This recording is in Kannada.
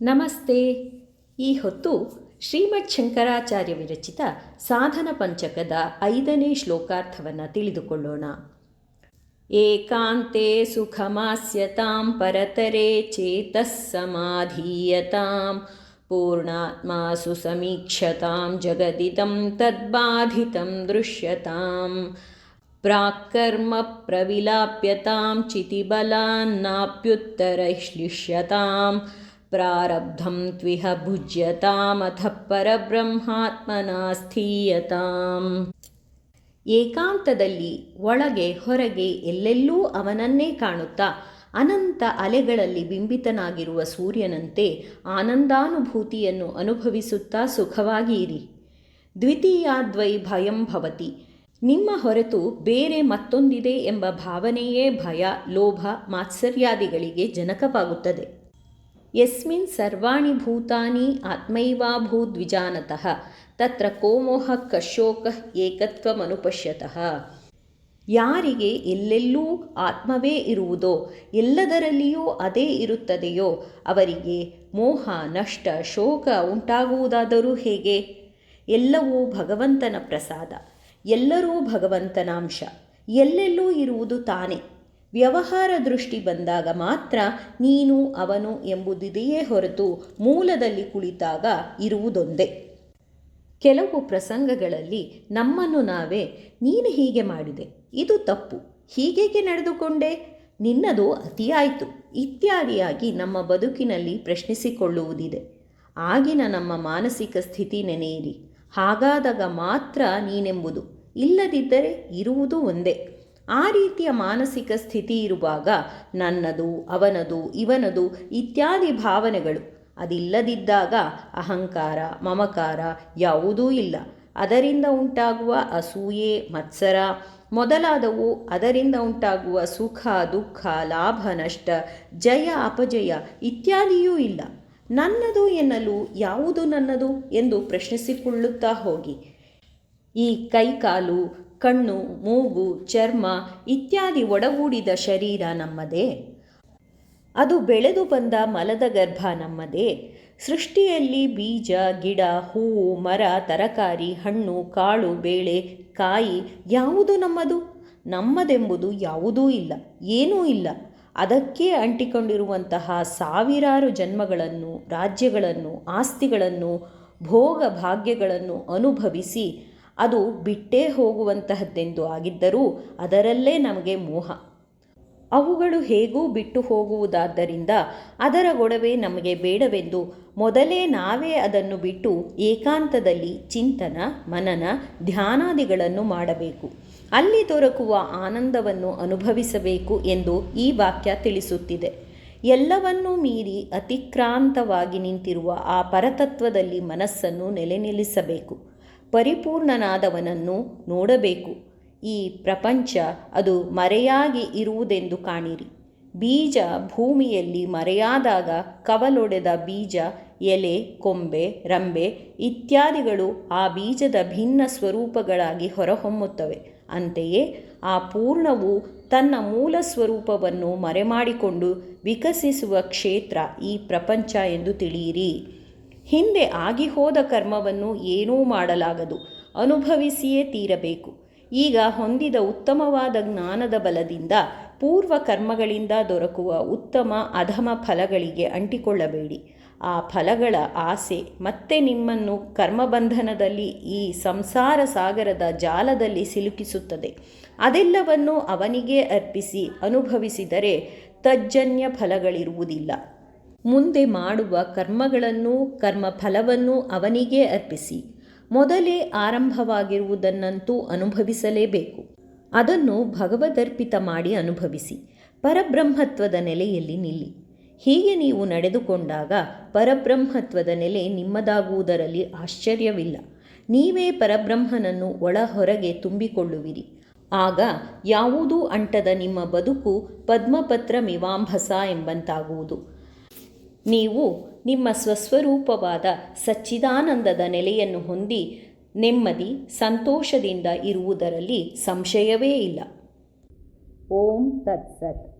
ನಮಸ್ತೆ. ಈ ಹೊತ್ತು ಶ್ರೀಮದ್ ಶಂಕರಾಚಾರ್ಯ ವಿರಚಿತ ಸಾಧನ ಪಂಚಕದ ಐದನೇ ಶ್ಲೋಕಾರ್ಥವನ್ನು ತಿಳಿದುಕೊಳ್ಳೋಣ. ಏಕಾಂತೆ ಸುಖಮಾಸ್ಯತಾಂ ಪರತರೆ ಚೇತಃ ಸಮಾಧೀಯತಾಂ ಪೂರ್ಣಾತ್ಮಾಸು ಸಮೀಕ್ಷತಾಂ ಜಗದಿದಂ ತದ್ಬಾಧಿತಂ ದೃಶ್ಯತಾಂ ಪ್ರಾಕರ್ಮ ಪ್ರವಿಲಾಪ್ಯತಾಂ ಚಿತಿಬಲಾನ್ನಾಪ್ಯುತ್ತರೈಶ್ಲಿಷ್ಯತಾಂ ಪ್ರಾರಬ್ಧಂ ತ್ವಿಹ भुज्यतामथ ಪರಬ್ರಹ್ಮಾತ್ಮನಾ ಸ್ಥೀಯತಾಂ. ಏಕಾಂತದಲ್ಲಿ ಒಳಗೆ ಹೊರಗೆ ಎಲ್ಲೆಲ್ಲೂ ಅವನನ್ನೇ ಕಾಣುತ್ತಾ ಅನಂತ ಅಲೆಗಳಲ್ಲಿ ಬಿಂಬಿತನಾಗಿರುವ ಸೂರ್ಯನಂತೆ ಆನಂದಾನುಭೂತಿಯನ್ನು ಅನುಭವಿಸುತ್ತಾ ಸುಖವಾಗಿ ಇರಿ. ದ್ವಿತೀಯಾದ್ವೈ ಭಯಂ ಭವತಿ. ನಿಮ್ಮ ಹೊರತು ಬೇರೆ ಮತ್ತೊಂದಿದೆ ಎಂಬ ಭಾವನೆಯೇ ಭಯ, ಲೋಭ, ಮಾತ್ಸರ್ಯಾದಿಗಳಿಗೆ ಜನಕವಾಗುತ್ತದೆ. ಯಸ್ಮಿನ್ ಸರ್ವಾಣಿ ಭೂತಾನಿ ಆತ್ಮೈವಾಭೂದ್ವಿಜಾನತಃ ತತ್ರ ಕೋಮೋಹ ಕಶೋಕ ಏಕತ್ವಮನುಪಶ್ಯತಃ ಯಾರಿಗೆ ಎಲ್ಲೆಲ್ಲೂ ಆತ್ಮವೇ ಇರುವುದೋ, ಎಲ್ಲದರಲ್ಲಿಯೂ ಅದೇ ಇರುತ್ತದೆಯೋ, ಅವರಿಗೆ ಮೋಹ, ನಷ್ಟ, ಶೋಕ ಉಂಟಾಗುವುದಾದರೂ ಹೇಗೆ? ಎಲ್ಲವೂ ಭಗವಂತನ ಪ್ರಸಾದ, ಎಲ್ಲರೂ ಭಗವಂತನಾಂಶ, ಎಲ್ಲೆಲ್ಲೂ ಇರುವುದು ತಾನೇ. ವ್ಯವಹಾರ ದೃಷ್ಟಿ ಬಂದಾಗ ಮಾತ್ರ ನೀನು ಅವನು ಎಂಬುದಿದೆಯೇ ಹೊರತು ಮೂಲದಲ್ಲಿ ಕುಳಿತಾಗ ಇರುವುದೊಂದೇ. ಕೆಲವು ಪ್ರಸಂಗಗಳಲ್ಲಿ ನಮ್ಮನ್ನು ನಾವೇ, ನೀನು ಹೀಗೆ ಮಾಡಿದೆ, ಇದು ತಪ್ಪು, ಹೀಗೇಕೆ ನಡೆದುಕೊಂಡೆ, ನಿನ್ನದು ಅತಿಯಾಯಿತು, ಇತ್ಯಾದಿಯಾಗಿ ನಮ್ಮ ಬದುಕಿನಲ್ಲಿ ಪ್ರಶ್ನಿಸಿಕೊಳ್ಳುವುದಿದೆ. ಆಗಿನ ನಮ್ಮ ಮಾನಸಿಕ ಸ್ಥಿತಿ ನೆನೆಯಿರಿ, ಹಾಗಾದಾಗ ಮಾತ್ರ ನೀನೆಂಬುದು, ಇಲ್ಲದಿದ್ದರೆ ಇರುವುದು ಒಂದೇ. ಆ ರೀತಿಯ ಮಾನಸಿಕ ಸ್ಥಿತಿ ಇರುವಾಗ ನನ್ನದು, ಅವನದು, ಇವನದು ಇತ್ಯಾದಿ ಭಾವನೆಗಳು. ಅದಿಲ್ಲದಿದ್ದಾಗ ಅಹಂಕಾರ, ಮಮಕಾರ ಯಾವುದೂ ಇಲ್ಲ. ಅದರಿಂದ ಉಂಟಾಗುವ ಅಸೂಯೆ, ಮತ್ಸರ ಮೊದಲಾದವು ಅದರಿಂದ ಉಂಟಾಗುವ ಸುಖ, ದುಃಖ, ಲಾಭ, ನಷ್ಟ, ಜಯ, ಅಪಜಯ ಇತ್ಯಾದಿಯೂ ಇಲ್ಲ. ನನ್ನದು ಎನ್ನಲು ಯಾವುದು ನನ್ನದು ಎಂದು ಪ್ರಶ್ನಿಸಿಕೊಳ್ಳುತ್ತಾ ಹೋಗಿ. ಈ ಕೈಕಾಲು, ಕಣ್ಣು, ಮೂಗು, ಚರ್ಮ ಇತ್ಯಾದಿ ಒಡಗೂಡಿದ ಶರೀರ ನಮ್ಮದೇ. ಅದು ಬೆಳೆದು ಬಂದ ಮಲದ ಗರ್ಭ ನಮ್ಮದೇ. ಸೃಷ್ಟಿಯಲ್ಲಿ ಬೀಜ, ಗಿಡ, ಹೂವು, ಮರ, ತರಕಾರಿ, ಹಣ್ಣು, ಕಾಳು, ಬೇಳೆ, ಕಾಯಿ ಯಾವುದು ನಮ್ಮದು? ನಮ್ಮದೆಂಬುದು ಯಾವುದೂ ಇಲ್ಲ, ಏನೂ ಇಲ್ಲ. ಅದಕ್ಕೆ ಅಂಟಿಕೊಂಡಿರುವಂತಹ ಸಾವಿರಾರು ಜನ್ಮಗಳನ್ನು, ರಾಜ್ಯಗಳನ್ನು, ಆಸ್ತಿಗಳನ್ನು, ಭೋಗ ಭಾಗ್ಯಗಳನ್ನು ಅನುಭವಿಸಿ ಅದು ಬಿಟ್ಟೇ ಹೋಗುವಂತಹದ್ದೆಂದು ಆಗಿದ್ದರೂ ಅದರಲ್ಲೇ ನಮಗೆ ಮೋಹ. ಅವುಗಳು ಹೇಗೂ ಬಿಟ್ಟು ಹೋಗುವುದಾದ್ದರಿಂದ ಅದರ ಗೊಡವೆ ನಮಗೆ ಬೇಡವೆಂದು ಮೊದಲೇ ನಾವೇ ಅದನ್ನು ಬಿಟ್ಟು ಏಕಾಂತದಲ್ಲಿ ಚಿಂತನ, ಮನನ, ಧ್ಯಾನಾದಿಗಳನ್ನು ಮಾಡಬೇಕು. ಅಲ್ಲಿ ದೊರಕುವ ಆನಂದವನ್ನು ಅನುಭವಿಸಬೇಕು ಎಂದು ಈ ವಾಕ್ಯ ತಿಳಿಸುತ್ತಿದೆ. ಎಲ್ಲವನ್ನೂ ಮೀರಿ ಅತಿಕ್ರಾಂತವಾಗಿ ನಿಂತಿರುವ ಆ ಪರತತ್ವದಲ್ಲಿ ಮನಸ್ಸನ್ನು ನೆಲೆ ನಿಲ್ಲಿಸಬೇಕು ಪರಿಪೂರ್ಣನಾದವನನ್ನು ನೋಡಬೇಕು. ಈ ಪ್ರಪಂಚ ಅದು ಮರೆಯಾಗಿ ಇರುವುದೆಂದು ಕಾಣಿರಿ. ಬೀಜ ಭೂಮಿಯಲ್ಲಿ ಮರೆಯಾದಾಗ ಕವಲೊಡೆದ ಬೀಜ, ಎಲೆ, ಕೊಂಬೆ, ರಂಬೆ ಇತ್ಯಾದಿಗಳು ಆ ಬೀಜದ ಭಿನ್ನ ಸ್ವರೂಪಗಳಾಗಿ ಹೊರಹೊಮ್ಮುತ್ತವೆ. ಅಂತೆಯೇ ಆ ಪೂರ್ಣವು ತನ್ನ ಮೂಲ ಸ್ವರೂಪವನ್ನು ಮರೆಮಾಡಿಕೊಂಡು ವಿಕಸಿಸುವ ಕ್ಷೇತ್ರ ಈ ಪ್ರಪಂಚ ಎಂದು ತಿಳಿಯಿರಿ. ಹಿಂದೆ ಆಗಿ ಹೋದ ಕರ್ಮವನ್ನು ಏನೂ ಮಾಡಲಾಗದು. ಅನುಭವಿಸಿಯೇ ತೀರಬೇಕು. ಈಗ ಹೊಂದಿದ ಉತ್ತಮವಾದ ಜ್ಞಾನದ ಬಲದಿಂದ ಪೂರ್ವ ಕರ್ಮಗಳಿಂದ ದೊರಕುವ ಉತ್ತಮ ಅಧಮ ಫಲಗಳಿಗೆ ಅಂಟಿಕೊಳ್ಳಬೇಡಿ. ಆ ಫಲಗಳ ಆಸೆ ಮತ್ತೆ ನಿಮ್ಮನ್ನು ಕರ್ಮಬಂಧನದಲ್ಲಿ ಈ ಸಂಸಾರ ಸಾಗರದ ಜಾಲದಲ್ಲಿ ಸಿಲುಕಿಸುತ್ತದೆ. ಅದೆಲ್ಲವನ್ನು ಅವನಿಗೆ ಅರ್ಪಿಸಿ ಅನುಭವಿಸಿದರೆ ತಜ್ಜನ್ಯ ಫಲಗಳಿರುವುದಿಲ್ಲ. ಮುಂದೆ ಮಾಡುವ ಕರ್ಮಗಳನ್ನು ಕರ್ಮ ಫಲವನ್ನು ಅವನಿಗೇ ಅರ್ಪಿಸಿ. ಮೊದಲೇ ಆರಂಭವಾಗಿರುವುದನ್ನಂತೂ ಅನುಭವಿಸಲೇಬೇಕು. ಅದನ್ನು ಭಗವದರ್ಪಿತ ಮಾಡಿ ಅನುಭವಿಸಿ. ಪರಬ್ರಹ್ಮತ್ವದ ನೆಲೆಯಲ್ಲಿ ನಿಲ್ಲಿ. ಹೀಗೆ ನೀವು ನಡೆದುಕೊಂಡಾಗ ಪರಬ್ರಹ್ಮತ್ವದ ನೆಲೆ ನಿಮ್ಮದಾಗುವುದರಲ್ಲಿ ಆಶ್ಚರ್ಯವಿಲ್ಲ. ನೀವೇ ಪರಬ್ರಹ್ಮನನ್ನು ಒಳ ಹೊರಗೆ ತುಂಬಿಕೊಳ್ಳುವಿರಿ. ಆಗ ಯಾವುದೂ ಅಂಟದ ನಿಮ್ಮ ಬದುಕು ಪದ್ಮಪತ್ರ ಮಿವಾಂಭಸ ಎಂಬಂತಾಗುವುದು. ನೀವು ನಿಮ್ಮ ಸ್ವಸ್ವರೂಪವಾದ ಸಚ್ಚಿದಾನಂದದ ನೆಲೆಯನ್ನು ಹೊಂದಿ ನೆಮ್ಮದಿ ಸಂತೋಷದಿಂದ ಇರುವುದರಲ್ಲಿ ಸಂಶಯವೇ ಇಲ್ಲ. ಓಂ ತತ್ಸತ್.